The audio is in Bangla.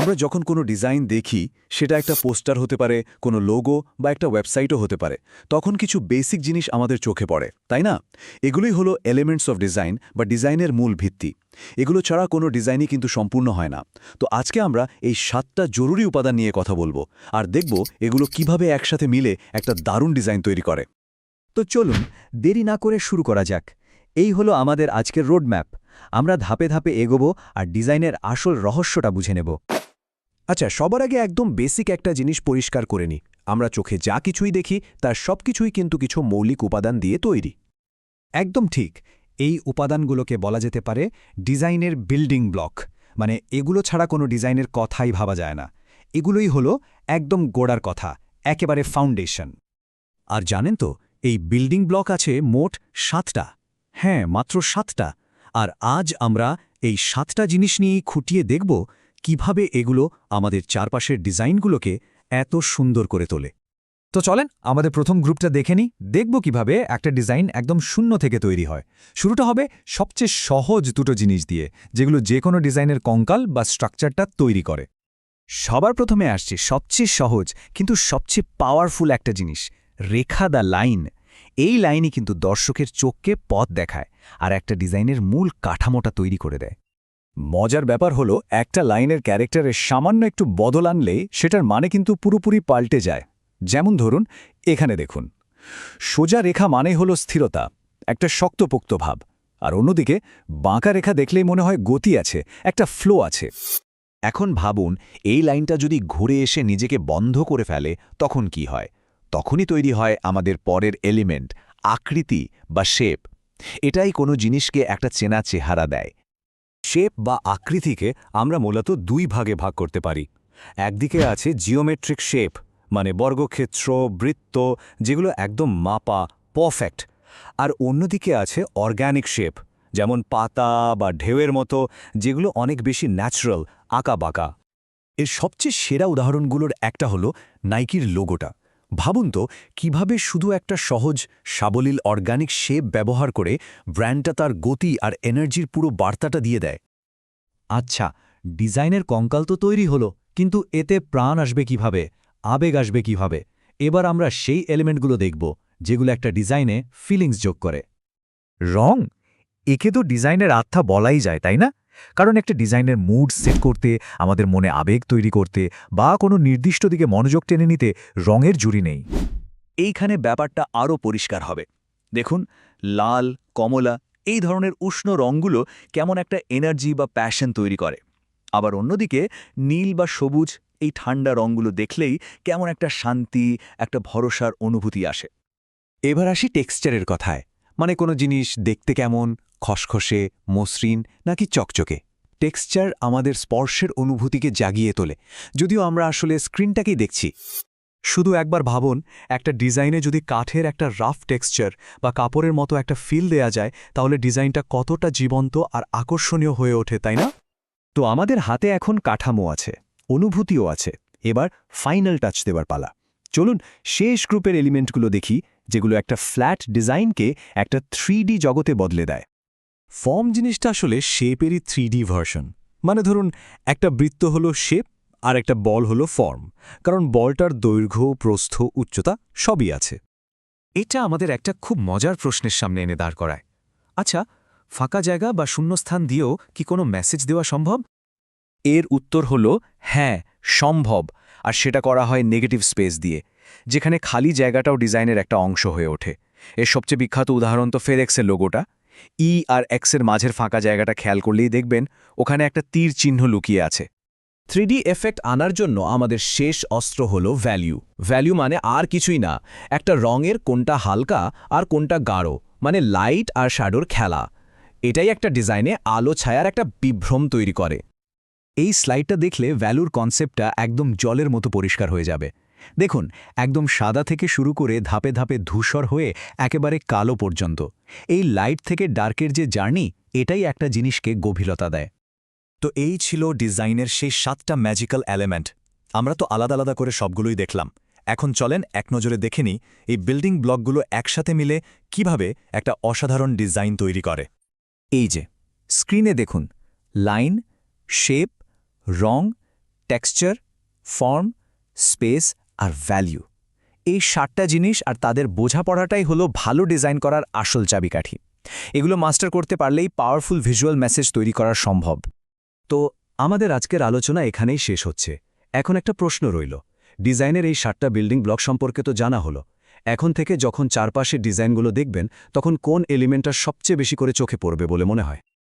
আমরা যখন কোনো ডিজাইন দেখি, সেটা একটা পোস্টার হতে পারে, কোনো লোগো বা একটা ওয়েবসাইটও হতে পারে। তখন কিছু বেসিক জিনিস আমাদের চোখে পড়ে, তাই না? এগুলোই হলো এলিমেন্টস অফ ডিজাইন বা ডিজাইনের মূল ভিত্তি। এগুলো ছাড়া কোনো ডিজাইনই কিন্তু সম্পূর্ণ হয় না। তো আজকে আমরা এই সাতটা জরুরি উপাদান নিয়ে কথা বলব আর দেখব এগুলো কীভাবে একসাথে মিলে একটা দারুণ ডিজাইন তৈরি করে। তো চলুন, দেরি না করে শুরু করা যাক। এই হলো আমাদের আজকের রোডম্যাপ আমরা ধাপে ধাপে এগোবো আর ডিজাইনের আসল রহস্যটা বুঝে নেব। আচ্ছা সবার আগে একদম বেসিক একটা জিনিস পরিষ্কার করে নি আমরা চোখে যা কিছুই দেখি, তার সবকিছুই কিন্তু কিছু মৌলিক উপাদান দিয়ে তৈরি। একদম ঠিক, এই উপাদানগুলোকে বলা যেতে পারে ডিজাইনের বিল্ডিং ব্লক। মানে এগুলো ছাড়া কোনো ডিজাইনের কথাই ভাবা যায় না। এগুলোই হলো একদম গোড়ার কথা, একেবারে ফাউন্ডেশন আর জানেন তো, এই বিল্ডিং ব্লক আছে মোট সাতটা। হ্যাঁ মাত্র সাতটা। আর আজ আমরা এই সাতটা জিনিস নিয়েই খুঁটিয়ে দেখব কীভাবে এগুলো আমাদের চারপাশের ডিজাইনগুলোকে এত সুন্দর করে তোলে। তো চলেন, আমাদের প্রথম গ্রুপটা দেখে নিই। দেখব কীভাবে একটা ডিজাইন একদম শূন্য থেকে তৈরি হয়। শুরুটা হবে সবচেয়ে সহজ দুটো জিনিস দিয়ে, যেগুলো যে কোনো ডিজাইনের কঙ্কাল বা স্ট্রাকচারটা তৈরি করে। সবার প্রথমে আসছে সবচেয়ে সহজ, কিন্তু সবচেয়ে পাওয়ারফুল একটা জিনিস, রেখা দা লাইন। এই লাইনই কিন্তু দর্শকের চোখকে পথ দেখায় আর একটা ডিজাইনের মূল কাঠামোটা তৈরি করে দেয়। মজার ব্যাপার হলো, একটা লাইনের ক্যারেক্টারের সামান্য একটু বদল আনলে সেটার মানে কিন্তু পুরোপুরি পাল্টে যায়। যেমন ধরুন, এখানে দেখুন। সোজা রেখা মানে হলো স্থিরতা, একটা শক্তপোক্ত ভাব। আর অন্যদিকে, বাঁকা রেখা দেখলেই মনে হয় গতি আছে, একটা ফ্লো আছে। এখন ভাবুন, এই লাইনটা যদি ঘুরে এসে নিজেকে বন্ধ করে ফেলে, তখন কি হয়? তখনই তৈরি হয় আমাদের পরের এলিমেন্ট আকৃতি বা শেপ এটাই কোনো জিনিসকে একটা চেনা চেহারা দেয়। শেপ বা আকৃতিকে আমরা মূলত দুই ভাগে ভাগ করতে পারি। একদিকে আছে জিওমেট্রিক শেপ মানে বর্গক্ষেত্র, বৃত্ত, যেগুলো একদম মাপা পারফেক্ট আর অন্যদিকে আছে অর্গ্যানিক শেপ যেমন পাতা বা ঢেউয়ের মতো, যেগুলো অনেক বেশি ন্যাচারাল আঁকা বাঁকা এর সবচেয়ে সেরা উদাহরণগুলোর একটা হলো নাইকির লোগোটা ভাবুন তো, কীভাবে শুধু একটা সহজ সাবলীল অর্গানিক শেপ ব্যবহার করে ব্র্যান্ডটা তার গতি আর এনার্জির পুরো বার্তাটা দিয়ে দেয়? আচ্ছা ডিজাইনের কঙ্কাল তো তৈরি হলো, কিন্তু এতে প্রাণ আসবে কীভাবে? আবেগ আসবে কীভাবে? এবার আমরা সেই এলিমেন্টগুলো দেখব, যেগুলো একটা ডিজাইনে ফিলিংস যোগ করে। রং? একে তো ডিজাইনের আত্মা বলাই যায়, তাই না? কারণ একটা ডিজাইনের মুড সেট করতে, আমাদের মনে আবেগ তৈরি করতে বা কোনো নির্দিষ্ট দিকে মনোযোগ টেনে নিতে রঙের জুড়ি নেই। এইখানে ব্যাপারটা আরও পরিষ্কার হবে। দেখুন, লাল, কমলা এই ধরনের উষ্ণ রঙগুলো কেমন একটা এনার্জি বা প্যাশন তৈরি করে। আবার অন্যদিকে, নীল বা সবুজ এই ঠান্ডা রঙগুলো দেখলেই কেমন একটা শান্তি, একটা ভরসার অনুভূতি আসে। এবার আসি টেক্সচারের কথায়। মানে কোনো জিনিস দেখতে কেমন খসখসে, মসৃণ নাকি চকচকে। টেক্সচার আমাদের স্পর্শের অনুভূতিকে জাগিয়ে তোলে। যদিও আমরা আসলে স্ক্রিনটাকেই দেখছি। শুধু একবার ভাবুন, একটা ডিজাইনে যদি কাঠের একটা রাফ টেক্সচার বা কাপড়ের মতো একটা ফিল দেয়া যায়, তাহলে ডিজাইনটা কতটা জীবন্ত আর আকর্ষণীয় হয়ে ওঠে, তাই না? তো আমাদের হাতে এখন কাঠামো আছে, অনুভূতিও আছে। এবার ফাইনাল টাচ দেবার পালা। চলুন শেষ গ্রুপের এলিমেন্টগুলো দেখি, যেগুলো একটা ফ্ল্যাট ডিজাইনকে একটা থ্রি জগতে বদলে দেয়। ফর্ম জিনিসটা আসলে শেপেরই থ্রি ভার্সন। মানে ধরুন, একটা বৃত্ত হলো শেপ, আর একটা বল হলো ফর্ম। কারণ বলটার দৈর্ঘ্য, প্রস্থ, উচ্চতা সবই আছে। এটা আমাদের একটা খুব মজার প্রশ্নের সামনে এনে দাঁড় করায়। আচ্ছা ফাঁকা জায়গা বা শূন্যস্থান দিয়েও কি কোনো মেসেজ দেওয়া সম্ভব? এর উত্তর হল হ্যাঁ সম্ভব। আর সেটা করা হয় নেগেটিভ স্পেস দিয়ে, যেখানে খালি জায়গাটাও ডিজাইনের একটা অংশ হয়ে ওঠে। এর সবচেয়ে বিখ্যাত উদাহরণ তো ফেরেক্সের লোগোটা ই আর এক্সের মাঝের ফাঁকা জায়গাটা খেয়াল করলেই দেখবেন ওখানে একটা তীর চিহ্ন লুকিয়ে আছে। থ্রিডি এফেক্ট আনার জন্য আমাদের শেষ অস্ত্র হল ভ্যালিউ। ভ্যালিউ মানে আর কিছুই না, একটা রঙের কোনটা হালকা আর কোনটা গাঢ় মানে লাইট আর শ্যাডোর খেলা। এটাই একটা ডিজাইনে আলো ছায়ার একটা বিভ্রম তৈরি করে। এই স্লাইডটা দেখলে ভ্যালুর কনসেপ্টটা একদম জলের মতো পরিষ্কার হয়ে যাবে। দেখুন, একদম সাদা থেকে শুরু করে ধাপে ধাপে ধূসর হয়ে একেবারে কালো পর্যন্ত। এই লাইট থেকে ডার্কের যে জার্নি এটাই একটা জিনিসকে গভীরতা দেয়। তো এই ছিল ডিজাইনের সেই সাতটা ম্যাজিক্যাল এলিমেন্ট আমরা তো আলাদা আলাদা করে সবগুলোই দেখলাম। এখন চলেন এক নজরে দেখে নিই এই বিল্ডিং ব্লকগুলো একসাথে মিলে কীভাবে একটা অসাধারণ ডিজাইন তৈরি করে। এই যে স্ক্রিনে দেখুন লাইন শেপ রং টেক্সচার ফর্ম স্পেস আর ভ্যালিউ এই সাতটা জিনিস আর তাদের বোঝাপড়াটাই হলো ভালো ডিজাইন করার আসল চাবিকাঠি। এগুলো মাস্টার করতে পারলেই পাওয়ারফুল ভিজুয়াল মেসেজ তৈরি করা সম্ভব। তো আমাদের আজকের আলোচনা এখানেই শেষ হচ্ছে। এখন একটা প্রশ্ন রইল। ডিজাইনের এই সাতটা বিল্ডিং ব্লক সম্পর্কে তো জানা হলো। এখন থেকে যখন চারপাশের ডিজাইনগুলো দেখবেন, তখন কোন এলিমেন্টটা সবচেয়ে বেশি করে চোখে পড়বে বলে মনে হয়?